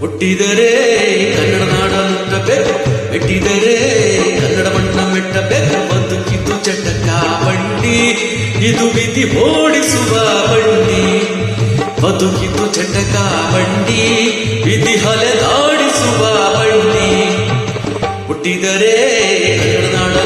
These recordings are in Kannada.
ಹುಟ್ಟಿದರೆ ಕನ್ನಡ ನಾಡ ಮುಟ್ಟಬೇಕು ಮೆಟ್ಟಿದರೆ ಕನ್ನಡ ಮಣ್ಣ ಮೆಟ್ಟಬೇಕು ಬದುಕಿತು ಚಟಕ ಬಂಡಿ, ಇದು ವಿಧಿ ಓಡಿಸುವ ಬಂಡಿ. ಬದುಕಿತು ಚಟಕ ಬಂಡಿ ವಿಧಿ ಹಲೆದಾಡಿಸುವ ಬಂಡಿ. ಹುಟ್ಟಿದರೆ ಕನ್ನಡ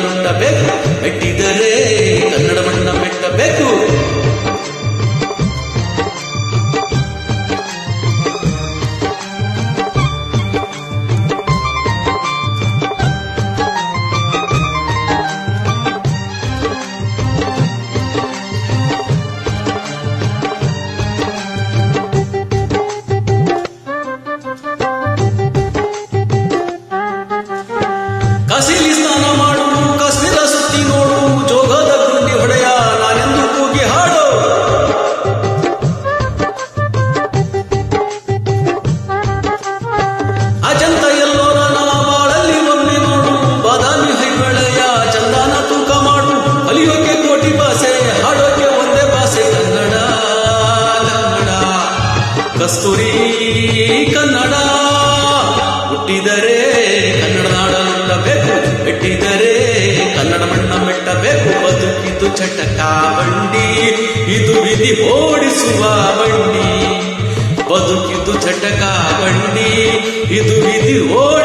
ಕಸ್ತೂರಿ ಕನ್ನಡ ಹುಟ್ಟಿದರೆ ಕನ್ನಡ ನಾಡ ಮೆಟ್ಟಿದರೆ ಕನ್ನಡ ಮಣ್ಣ ಮೆಟ್ಟಬೇಕು ಬದುಕಿದು ಚಟಕ ಬಂಡಿ, ಇದು ವಿಧಿ ಓಡಿಸುವ ಬಂಡಿ. ಬದುಕಿದು ಚಟಕ ಬಂಡಿ, ಇದು ವಿಧಿ ಓಡಿಸುವ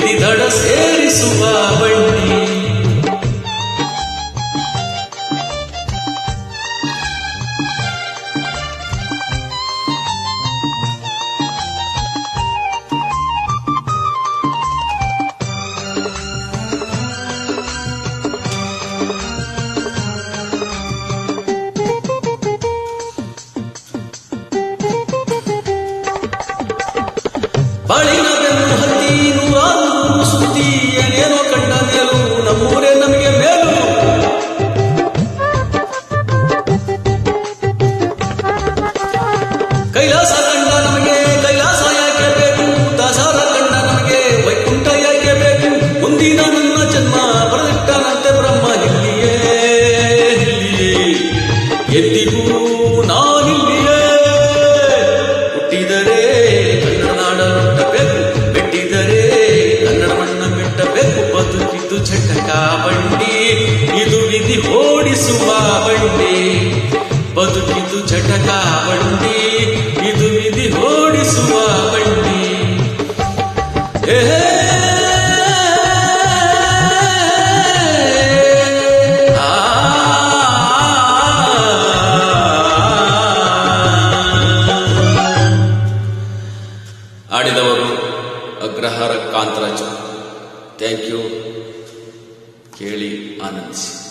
ವಿಧಿ ದಡ ಸೇರಿಸುವ ಬಂಡಿ ಎಂದಿಗೂ ನಾನಿಲ್ಲಿಯೇ. ಹುಟ್ಟಿದರೆ ಕನ್ನಡ ನಾಡ ನುಟ್ಟಬೇಕು ಮೆಟ್ಟಿದರೆ ಕನ್ನಡ ಮಣ್ಣ ಮೆಟ್ಟಬೇಕು ಬದುಕಿದ್ದು ಚಟಕ ಬಂಡಿ ಇದು ವಿಧಿ ಓಡಿಸುವ ಬಂಡಿ. ಬದುಕಿದ್ದು ಚಟಕ ಬಂಡಿ ಇದು ವಿಧಿ ಓಡಿಸುವ ಬಂಡಿ. ಏ ಆಡಿದವರು ಅಗ್ರಹಾರ ಕಾಂತರಾಜ್ ಥ್ಯಾಂಕ್ ಯು ಕೇಳಿ ಆನಂದಿಸಿ.